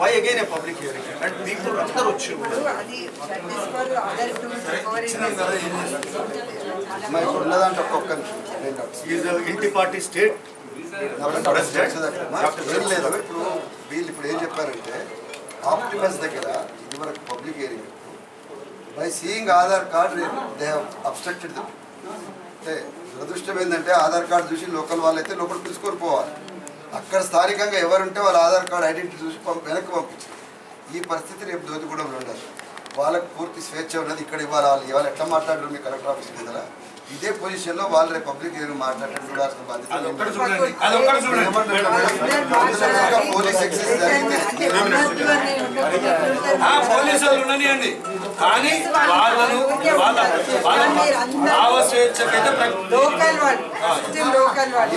Why again a public hearing and people అందరూ వచ్చి ఇప్పుడు ఉన్నదాంట్లో ఒక్కొక్క. ఈజ్ ఇంటి పార్టీ స్టేట్ లేదు. ఇప్పుడు వీళ్ళు ఇప్పుడు ఏం చెప్పారంటే ఆప్టిమస్ దగ్గర ఇదివరకు public area by seeing Aadhaar card they obstructed అంటే దురదృష్టం ఏంటంటే ఆధార్ కార్డు చూసి లోకల్ వాళ్ళైతే లోపల పిలుచుకొని పోవాలి. అక్కడ స్థానికంగా ఎవరుంటే వాళ్ళ ఆధార్ కార్డు ఐడెంటిటీ చూసి పంప వెనక్కి పంపించారు ఈ పరిస్థితి రేపు దోతిగూడెంలో ఉండదు వాళ్ళకు పూర్తి స్వేచ్ఛ ఉన్నది ఇక్కడ ఇవ్వాలి వాళ్ళు ఇవాళ ఎట్లా మాట్లాడారు మీ కలెక్టర్ ఆఫీస్ మీద ఇదే పొజిషన్లో వాళ్ళు రేపు పబ్లిక్ మాట్లాడటం చూడాల్సిన బాధ్యత పోలీస్ ఎక్సెస్ జరిగితే ఆ పోలీసు వాళ్ళు ఉండనియండి. కానీ వాళ్ళను వాళ్ళ వాళ్ళ భావ స్వేచ్ఛకైతే ప్ర- లోకల్ వాళ్ళు ఫస్ట్ లోకల్ వాళ్ళు